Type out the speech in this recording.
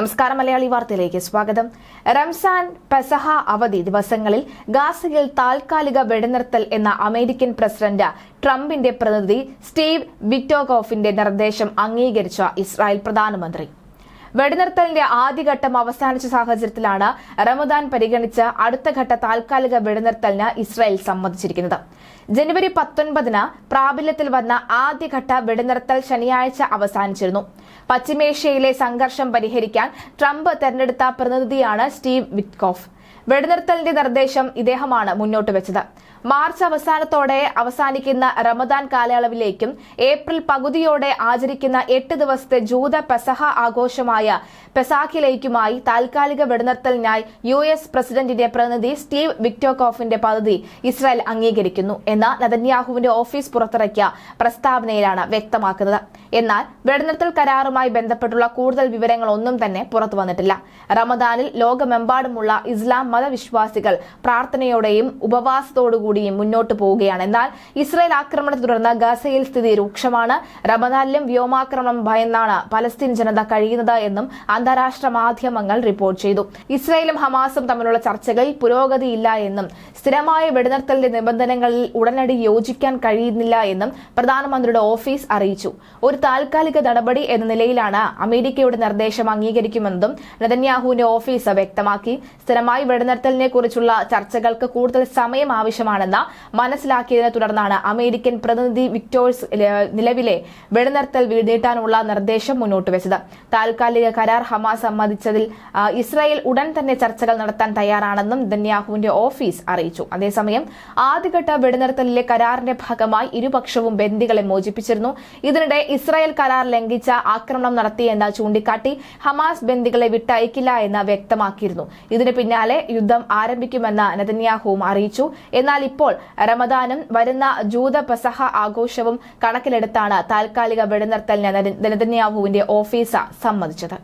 നമസ്കാരം മലയാളി വാർത്തയിലേക്ക് സ്വാഗതം. റംസാൻ പെസഹ അവധി ദിവസങ്ങളിൽ ഗാസയിൽ താൽക്കാലിക വെടിനിർത്തൽ എന്ന അമേരിക്കൻ പ്രസിഡന്റ് ട്രംപിന്റെ പ്രതിനിധി സ്റ്റീവ് വിറ്റോകോഫിന്റെ നിർദ്ദേശം അംഗീകരിച്ച ഇസ്രായേൽ പ്രധാനമന്ത്രി. വെടിനിർത്തലിന്റെ ആദ്യഘട്ടം അവസാനിച്ച സാഹചര്യത്തിലാണ് റമദാൻ പരിഗണിച്ച് അടുത്ത ഘട്ട താൽക്കാലിക വെടിനിർത്തലിന് ഇസ്രായേൽ സമ്മതിച്ചിരിക്കുന്നത്. ജനുവരി പത്തൊൻപതിന് പ്രാബല്യത്തിൽ വന്ന ആദ്യഘട്ട വെടിനിർത്തൽ ശനിയാഴ്ച അവസാനിച്ചിരുന്നു. പശ്ചിമേഷ്യയിലെ സംഘർഷം പരിഹരിക്കാൻ ട്രംപ് തെരഞ്ഞെടുത്ത പ്രതിനിധിയാണ് സ്റ്റീവ് വിറ്റ്കോഫ്. വെടിനിർത്തലിന്റെ നിർദ്ദേശം ഇദ്ദേഹമാണ് മുന്നോട്ട് വെച്ചത്. മാർച്ച് അവസാനത്തോടെ അവസാനിക്കുന്ന റമദാൻ കാലയളവിലേക്കും ഏപ്രിൽ പകുതിയോടെ ആചരിക്കുന്ന എട്ട് ദിവസത്തെ ജൂത പെസഹ ആഘോഷമായ പെസാഖിലേക്കുമായി താൽക്കാലിക വെടിനിർത്തലിനായി യു എസ് പ്രസിഡന്റിന്റെ പ്രതിനിധി സ്റ്റീവ് വിക്ടോകോഫിന്റെ പദ്ധതി ഇസ്രായേൽ അംഗീകരിക്കുന്നു എന്ന് നെതന്യാഹുവിന്റെ ഓഫീസ് പുറത്തിറക്കിയ പ്രസ്താവനയിലാണ് വ്യക്തമാക്കുന്നത്. എന്നാൽ വെടിനിർത്തൽ കരാറുമായി ബന്ധപ്പെട്ടുള്ള കൂടുതൽ വിവരങ്ങളൊന്നും തന്നെ പുറത്തു വന്നിട്ടില്ല. റമദാനിൽ ലോകമെമ്പാടുമുള്ള ഇസ്ലാം മതവിശ്വാസികൾ പ്രാർത്ഥനയോടെയും ഉപവാസത്തോടുകൂടിയും മുന്നോട്ട് പോവുകയാണ്. എന്നാൽ ഇസ്രായേൽ ആക്രമണത്തെ തുടർന്ന് ഗസയിൽ സ്ഥിതി രൂക്ഷമാണ്. റമദാനിലും വ്യോമാക്രമണം ഭയന്നാണ് പലസ്തീൻ ജനത കഴിയുന്നത് എന്നും അന്താരാഷ്ട്ര മാധ്യമങ്ങൾ റിപ്പോർട്ട് ചെയ്തു. ഇസ്രായേലും ഹമാസും തമ്മിലുള്ള ചർച്ചകളിൽ പുരോഗതിയില്ല എന്നും സ്ഥിരമായ വെടിനിർത്തലിന്റെ നിബന്ധനകളിൽ ഉടനടി യോജിക്കാൻ കഴിയുന്നില്ല എന്നും പ്രധാനമന്ത്രിയുടെ ഓഫീസ് അറിയിച്ചു. ഒരു താൽക്കാലിക നടപടി എന്ന നിലയിലാണ് അമേരിക്കയുടെ നിർദ്ദേശം അംഗീകരിക്കുമെന്നും നെതന്യാഹുവിന്റെ ഓഫീസ് വ്യക്തമാക്കി. സ്ഥിരമായി വെടിനിർത്തലിനെ കുറിച്ചുള്ള ചർച്ചകൾക്ക് കൂടുതൽ സമയം ആവശ്യമാണെന്ന് മനസ്സിലാക്കിയതിനെ തുടർന്നാണ് അമേരിക്കൻ പ്രതിനിധി വിക്ടോഴ്സ് നിലവിലെ വെടിനിർത്തൽ നീട്ടാനുള്ള നിർദ്ദേശം മുന്നോട്ട് വെച്ചത്. താൽക്കാലിക കരാർ ഹമാസ് സമ്മതിച്ചതിൽ ഇസ്രായേൽ ഉടൻ തന്നെ ചർച്ചകൾ നടത്താൻ തയ്യാറാണെന്നും നെതന്യാഹുവിന്റെ ഓഫീസ് അറിയിച്ചു. അതേസമയം ആദ്യഘട്ട വെടിനിർത്തലിലെ കരാറിന്റെ ഭാഗമായി ഇരുപക്ഷവും ബന്ദികളെ മോചിപ്പിച്ചിരുന്നു. ഇതിനിടെ ഇസ്രായേൽ കരാർ ലംഘിച്ച ആക്രമണം നടത്തിയെന്ന് ചൂണ്ടിക്കാട്ടി ഹമാസ് ബന്ദികളെ വിട്ടയക്കില്ല എന്ന് വ്യക്തമാക്കിയിരുന്നു. ഇതിന് പിന്നാലെ യുദ്ധം ആരംഭിക്കുമെന്ന് നെതന്യാഹുവും അറിയിച്ചു. എന്നാൽ ഇപ്പോൾ റമദാനും വരുന്ന ജൂത പെസഹ ആഘോഷവും കണക്കിലെടുത്താണ് താൽക്കാലിക വെടിനിർത്തലിന് നെതന്യാഹുവിന്റെ ഓഫീസ സമ്മതിച്ചത്.